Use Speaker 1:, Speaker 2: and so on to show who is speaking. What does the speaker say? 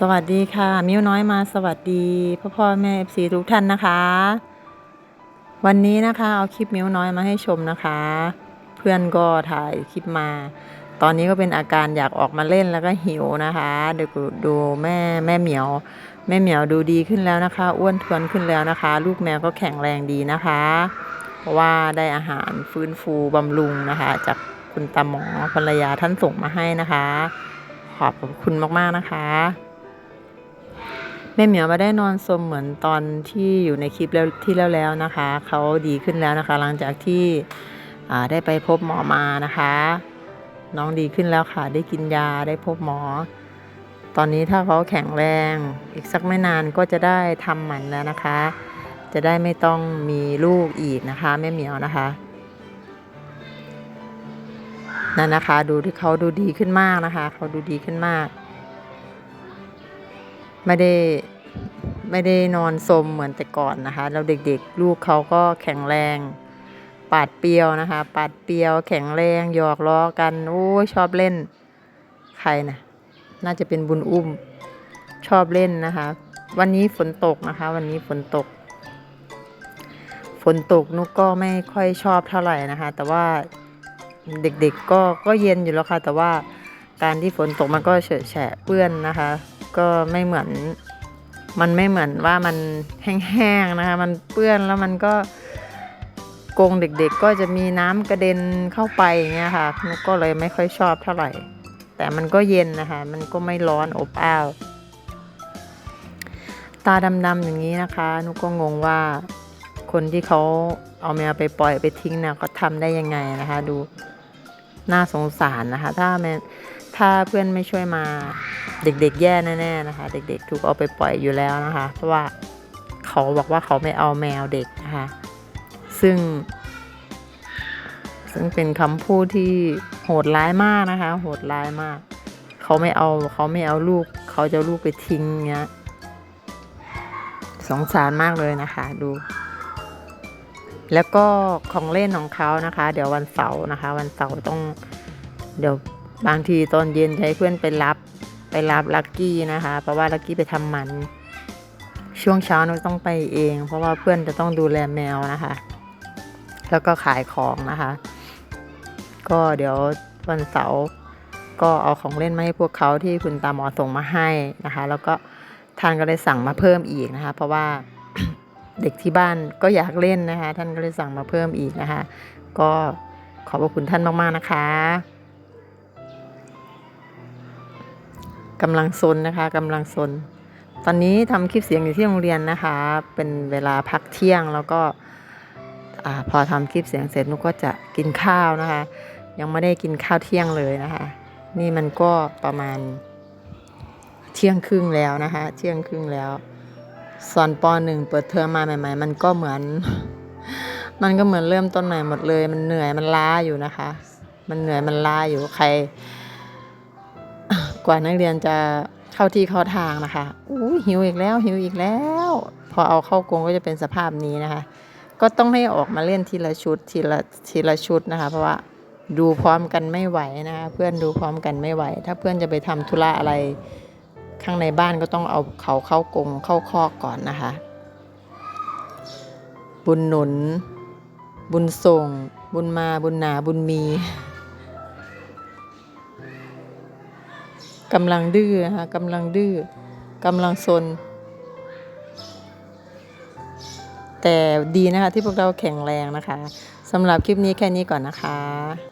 Speaker 1: สวัสดีค่ะ มิ้วน้อยมาสวัสดีพ่อพ่อแม่เอฟซีทุกท่านนะคะ วันนี้นะคะเอาคลิปมิ้วน้อยมาให้ชมนะคะ เพื่อนก็ถ่ายคลิปมา ตอนนี้ก็เป็นอาการอยากออกมาเล่นแล้วก็หิวนะคะเดี๋ยวดูแม่แม่เหมียว แม่เหมียวดูดีขึ้นแล้วนะคะ อ้วนทวนขึ้นแล้วนะคะ ลูกแมวก็แข็งแรงดีนะคะ เพราะว่าได้อาหารฟื้นฟูบำรุงนะคะ จากคุณตาหมอภรรยาท่านส่งมาให้นะคะ ขอบคุณมาก ๆ นะคะ แม่เหมียวม่ได้นอนสมเหมือนตอนที่อยู่ในคลิปแล้วที่แล้วแล้วนะคะ เขาดีขึ้นแล้วนะคะ หลังจากที่ได้ไปพบหมอมานะคะ น้องดีขึ้นแล้วค่ะ ได้กินยาได้พบหมอ ตอนนี้ถ้าเขาแข็งแรง อีกสักไม่นานก็จะได้ทำหมันแล้วนะคะ จะได้ไม่ต้องมีลูกอีกนะคะแม่เหมียวนะคะนั่นนะคะ ดูที่เขาดูดีขึ้นมากนะคะ เขาดูดีขึ้นมาก ไม่ได้ไม่ได้นอนสมเหมือนแต่ก่อนนะคะแล้วเด็กๆ ลูกเขาก็แข็งแรง ปาดเปียวนะคะ ปาดเปียว แข็งแรงหยอกล้อกันโอ้ชอบเล่น ใครนะน่าจะเป็นบุญอุ้มชอบเล่นนะคะ วันนี้ฝนตกนะคะ วันนี้ฝนตก ฝนตกนุกก็ไม่ค่อยชอบเท่าไหร่นะคะ แต่ว่าเด็กๆก็ก็เย็นอยู่แล้วค่ะ แต่ว่าการที่ฝนตกมันก็เฉอะแฉะเปื้อนนะคะ ก็ไม่เหมือน มันไม่เหมือนว่ามันแห้งๆนะคะ มันเปื้อนแล้วมันก็กงเด็กๆ ก็จะมีน้ำกระเด็นเข้าไปอย่างเงี้ยค่ะนุกก็เลยไม่ค่อยชอบเท่าไหร่ แต่มันก็เย็นนะคะ มันก็ไม่ร้อนอบอ้าว ตาดำๆอย่างนี้นะคะ นุกก็งงว่าคนที่เขาเอาแมวไปปล่อยไปทิ้งเนี่ยเขาทำได้ยังไงนะคะ ดูน่าสงสารนะคะ ถ้าแมถ้าเพื่อนไม่ช่วยมา เด็กๆแย่แน่ๆนะคะ เด็กๆถูกเอาไปปล่อยอยู่แล้วนะคะ เพราะว่าเขาบอกว่าเขาไม่เอาแมวเด็กนะคะ ซึ่ง ซึ่งเป็นคำพูดที่โหดร้ายมากนะคะ โหดร้ายมาก เขาไม่เอาเขาไม่เอาลูก เขาจะลูกไปทิ้งเงี้ยสงสารมากเลยนะคะดู แล้วก็ของเล่นของเขานะคะ เดี๋ยววันเสาร์นะคะ วันเสาร์ต้อง เดี๋ยวบางทีตอนเย็นใช้เพื่อนไปรับ ไปรับลักกี้นะคะ เพราะว่าลักกี้ไปทำหมัน ช่วงเช้าเราต้องไปเอง เพราะว่าเพื่อนจะต้องดูแลแมวนะคะ แล้วก็ขายของนะคะ ก็เดี๋ยววันเสาร์ก็เอาของเล่นมาให้พวกเขาที่คุณตาหมอส่งมาให้นะคะ แล้วก็ท่านก็เลยสั่งมาเพิ่มอีกนะคะ เพราะว่าเด็กที่บ้านก็อยากเล่นนะคะ ท่านก็เลยสั่งมาเพิ่มอีกนะคะ ก็ขอบพระคุณท่านมาก ๆ นะคะ กำลังซนนะคะกำลังซน ตอนนี้ทำคลิปเสียงอยู่ที่โรงเรียนนะคะ เป็นเวลาพักเที่ยงแล้วก็อพอทำคลิปเสียงเสร็จนุกก็จะกินข้าวนะคะ ยังไม่ได้กินข้าวเที่ยงเลยนะคะ นี่มันก็ประมาณเที่ยงครึ่งแล้วนะคะ เที่ยงครึ่งแล้วสอนปหนึ่งเปิดเทอมมาใหม่ ๆ มันก็เหมือน มันก็เหมือนเริ่มต้นใหม่หมดเลย มันเหนื่อยมันล้าอยู่นะคะ มันเหนื่อยมันล้าอยู่ใคร กว่านักเรียนจะเข้าที่เข้าทางนะคะอู้หิวอีกแล้วหิวอีกแล้ว พอเอาเข้ากรงก็จะเป็นสภาพนี้นะคะ ก็ต้องให้ออกมาเล่นทีละชุดทีละทีละชุดนะคะ เพราะว่าดูพร้อมกันไม่ไหวนะคะเพื่อนดูพร้อมกันไม่ไหว ถ้าเพื่อนจะไปทำธุระอะไรข้างในบ้านก็ต้องเอาเขาเข้ากรงเข้าคอกก่อนนะคะ บุญหนุน บุญส่ง บุญมาบุญหนาบุญมี กำลังดื้อฮะกำลังดื้อกำลังซน แต่ดีนะคะที่พวกเราแข็งแรงนะคะสำหรับคลิปนี้แค่นี้ก่อนนะคะ